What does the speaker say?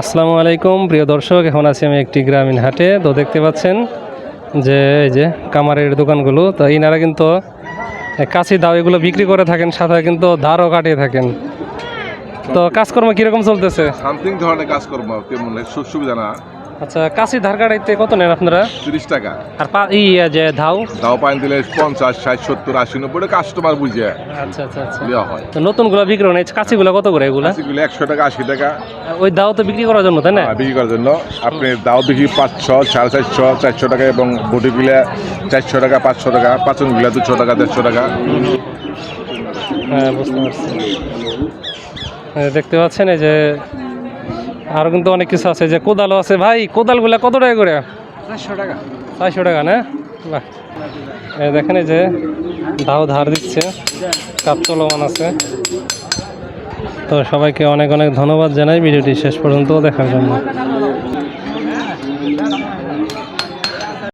আসসালামু আলাইকুম, প্রিয় দর্শক, এখন আছি আমি একটি গ্রামীণ হাটে। তো দেখতে পাচ্ছেন যে, এই যে কামারের দোকানগুলো, তো ইনারা কিন্তু কাছি দাও এগুলো বিক্রি করে থাকেন, সাথে কিন্তু ধারও কাটিয়ে থাকেন। তো কাজকর্ম কীরকম চলতেছে? সামথিং ধরনের কাজকর্ম কেমন সুবিধা না। আচ্ছা কাছি ধার কাটাইতে কত নেন আপনারা? তিরিশ টাকা। আর পা ই যে ধাও? দাও পাইন দিলে পঞ্চাশ ষাট সত্তর আশি নব্বই কাস্টমার বুঝে। আচ্ছা আচ্ছা আচ্ছা। দেওয়া হয়। তো নতুনগুলো বিক্রি হয় এই কাছিগুলো কত করে এগুলা? সেগুলো একশো টাকা আশি টাকা। ওই দাও তো বিক্রি করার জন্য তাই না? বিক্রি করার জন্য। আপনি দাও বিক্রি পাঁচশো সাড়ে চারশো চারশো টাকা এবং বডি গিলে চারশো টাকা পাঁচশো টাকা পাঁচন গিলা দুশো টাকা দেড়শো টাকা। হ্যাঁ বুঝতে পারছি। হ্যাঁ, দেখতে পাচ্ছেন এই যে আরও কিন্তু অনেক কিছু আছে যে কোদালও আছে। ভাই কোদালগুলা কত টাকা করে? চারশো টাকা। চারশো টাকা না? বাহ। দেখেন এই যে ধাও ধার দিচ্ছে। কাপ চলমান আছে। তো সবাইকে অনেক অনেক ধন্যবাদ জানাই। ভিডিওটি শেষ পর্যন্ত দেখার জন্য।